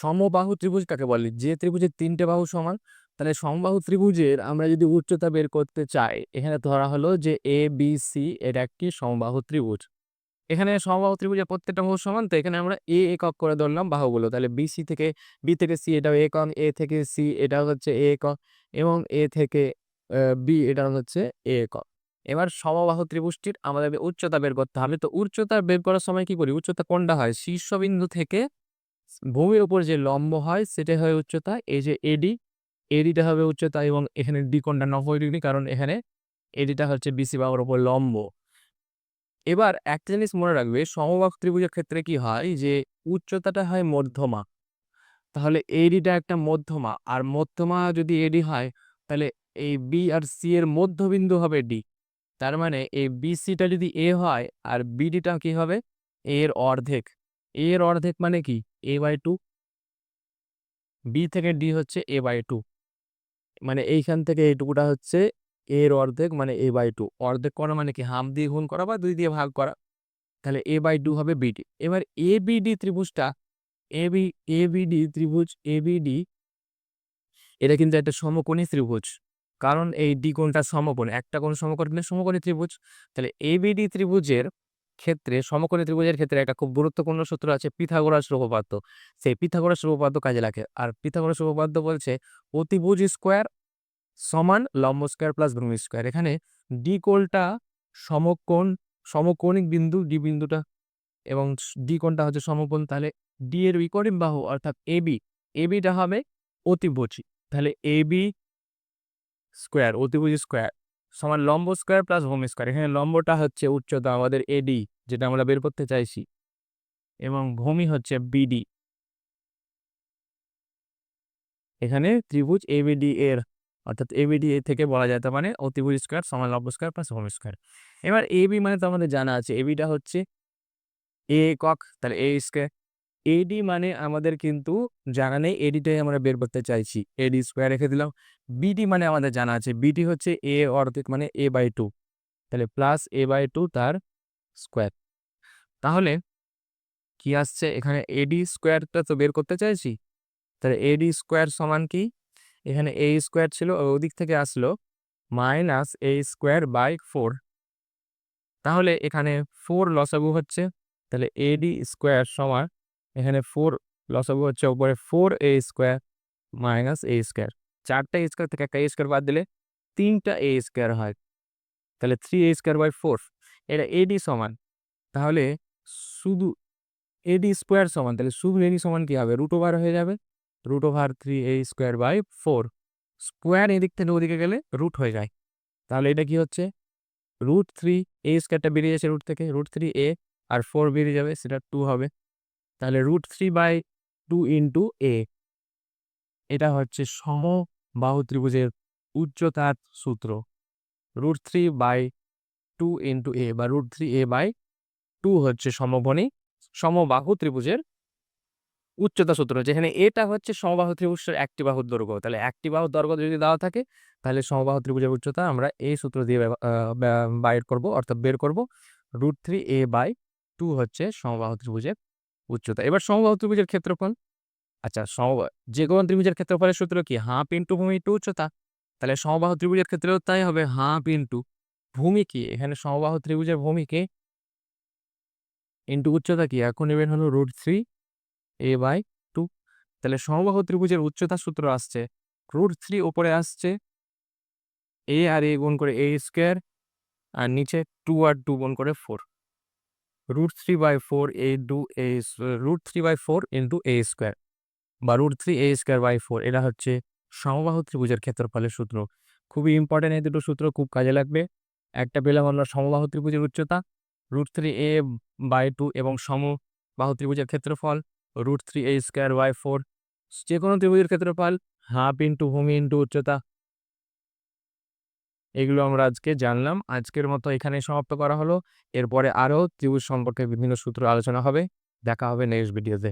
সমবাহু ত্রিভুজ কাকে বলে? যে ত্রিভুজের তিনটে বাহু সমান, তাহলে সমবাহু ত্রিভুজের আমরা যদি উচ্চতা বের করতে চাই, এখানে ধরা হলো যে এ বি সি এটা একটি সমবাহু ত্রিভুজ। এখানে সমবাহু ত্রিভুজের প্রত্যেকটা বাহু সমান, তো এখানে আমরা এ একক করে ধরলাম বাহুগুলো। তাহলে বি সি থেকে বি থেকে সি এটা একক এ থেকে সি এটা হচ্ছে এ একক এবং এ থেকে বি এটা হচ্ছে এ একক এবার সমবাহু ত্রিভুজটির আমাদের উচ্চতা বের করতে হবে। তো উচ্চতা বের করার সময় কি করি? উচ্চতা কোনটা হয়? শীর্ষবিন্দু থেকে ভূমির উপর যে লম্ব হয় সেটা হয় উচ্চতা। এই যে এডি এডিটা হবে উচ্চতা এবং এখানে ডি কোণটা নব্বই ডিগ্রি, কারণ এখানে এডিটা হচ্ছে বিসি বাহুর উপর লম্ব। এবার একটা জিনিস মনে রাখবে, সমবাহু ত্রিভুজের ক্ষেত্রে কি হয় যে উচ্চতাটা হয় মধ্যমা। তাহলে এডিটা একটা মধ্যমা, আর মধ্যমা যদি এডি হয়, তাহলে এই বি আর সি এর মধ্যবিন্দু হবে ডি তার মানে এই বিসিটা যদি এ হয়, আর বিডিটা কি হবে? এর অর্ধেক। এর অর্ধেক মানে কি? এ বাই টু বি থেকে ডি হচ্ছে এ বাই টু মানে এইখান থেকে এইটুকুটা হচ্ছে এর অর্ধেক মানে এ বাই টু অর্ধেক করা মানে কি? হাম দিয়ে গুণ করা বা দুই দিয়ে ভাগ করা, তাহলে এ বাই টু হবে বিডি এবার এ বিডি ত্রিভুজটা এ বি এ বিডি ত্রিভুজ এ বিডি এটা কিন্তু একটা সমকোণী ত্রিভুজ, কারণ এই ডি কোণটা সমকোণ, একটা কোণ সমকোণী সমকোণী ত্রিভুজ, তাহলে এ বিডি ত্রিভুজের ক্ষেত্রে, সমকোণী ত্রিভুজের ক্ষেত্রে একটা খুব গুরুত্বপূর্ণ সূত্র আছে পিথাগোরাস উপপাদ্য। সেই পিথাগোরাস উপপাদ্য কাজে লাগে। আর পিথাগোরাস উপপাদ্য বলছে অতিভুজ স্কোয়ার সমান লম্ব স্কোয়ার প্লাস ভূমি স্কোয়ার। এখানে ডি কোলটা সমকোণ, সমকোণিক বিন্দু ডি বিন্দুটা এবং ডি কোণটা হচ্ছে সমকোণ। তাহলে ডি এর বিকরিম বাহু অর্থাৎ এবি এবিটা হবে অতিভুজি। তাহলে এবি স্কোয়ার, অতিভুজ স্কোয়ার। সমান লম্ব স্কোয়ার প্লাস ভূমি স্কোয়ার এখানে লম্বটা হচ্ছে উচ্চতা আমাদের এডি যেটা আমরা বের করতে চাইছি। এবং ভূমি হচ্ছে বিডি এখানে ত্রিভুজ এবিডি এর, অর্থাৎ এবিডি এ থেকে বলা যেতে মানে অতিভুজ স্কোয়ার সমান লম্ব স্কোয়ার প্লাস ভূমি স্কোয়ার এবার এবি মানে তো আমাদের জানা আছে এবিটা হচ্ছে এ একক তাহলে এ স্কোয়ার এডি মানে আমাদের কিন্তু জানা নেই এডিটাই আমরা বের করতে চাইছি। এডি স্কোয়ার রেখে দিলাম। বিডি মানে আমাদের জানা আছে। বিডি হচ্ছে এ অর্ধেক মানে এ বাই টু তাহলে প্লাস এ বাই টু তার স্কোয়ার তাহলে কি আসছে? এখানে এডি স্কোয়ারটা তো বের করতে চাইছি। তাহলে এডি স্কোয়ার সমান কি? এখানে এ স্কোয়ার ছিল ওদিক থেকে আসলো। Minus A square by four তাহলে এখানে ফোর লসাগু হচ্ছে। তাহলে এডি স্কোয়ার সমান এখানে ফোর লসাগু হচ্ছে উপরে four a square minus a square চারটা এ স্কোয়ার থেকে একটা এ স্কোয়ার বাদ দিলে তিনটা এ স্কোয়ার হয়। তাহলে three a square by four এটা এডি সমান। তাহলে শুধু এডি স্কোয়ার সমান, তাহলে শুধু এডি সমান কী হবে? রুট ওভার হয়ে যাবে। Root over three a square by four square এদিক থেকে ওদিকে গেলে রুট হয়ে যায়। তাহলে এটা কি হচ্ছে? রুট থ্রি এ স্কোয়ারটা বেরিয়ে যাচ্ছে রুট থেকে। রুট থ্রি এ আর ফোর বেরিয়ে যাবে, সেটা টু হবে। তাহলে root three by two into a এটা হচ্ছে সমবাহু ত্রিভুজের উচ্চতার সূত্র। Root three by two into a বা root three a by two হচ্ছে সমবনী সমবাহু ত্রিভুজের উচ্চতা সূত্র, যেখানে এটা হচ্ছে সমবাহু ত্রিভুজের একটি বাহুর দৈর্ঘ্য। তাহলে একটি বাহুর দৈর্ঘ্য যদি দেওয়া থাকে, তাহলে সমবাহু ত্রিভুজের উচ্চতা আমরা এই সূত্র দিয়ে বাইর করব, অর্থাৎ বের করব। Root three a by two হচ্ছে সমবাহু ত্রিভুজের উচ্চতা। এবার সমবাহু ত্রিভুজের ক্ষেত্রফল। আচ্ছা সম যে কোনো ত্রিভুজের ক্ষেত্রফলের সূত্র কি? হাফ ইন্টু ভূমি ইন্টু উচ্চতা। তাহলে সমবাহু ত্রিভুজের ক্ষেত্রেও তাই হবে হাফ ইন্টু ভূমি কি? এখানে সমবাহু ত্রিভুজের ভূমিকে ইন্টু উচ্চতা কি? এখন নেবেন হলো root three a by two. তাহলে সমবাহু ত্রিভুজের উচ্চতা সূত্র আসছে রুট থ্রি ওপরে আসছে এ আর এ গুণ করে এ স্কোয়ার আর নিচে টু আর টু গুণ করে four. Root three by four a two a root three by four into a square বা root three a square by four এটা হচ্ছে সমবাহু ত্রিভুজের ক্ষেত্রফলের সূত্র। খুবই ইম্পর্টেন্ট এই দুটো সূত্র, খুব কাজে লাগবে। একটা পেলাম আমরা সমবাহু ত্রিভুজের উচ্চতা root three a by two এবং সমবাহু ত্রিভুজের ক্ষেত্রফল root three a square by four যে কোনো ত্রিভুজের ক্ষেত্রফল হাফ ইন্টু ভূমি ইন্টু উচ্চতা এগুলো আমরা আজকে জানলাম। আজকের মতো এখানে সমাপ্ত করা হলো। এরপরে আরও ত্রিভুজ সম্পর্কে বিভিন্ন সূত্র আলোচনা হবে। দেখা হবে নেক্সট ভিডিওতে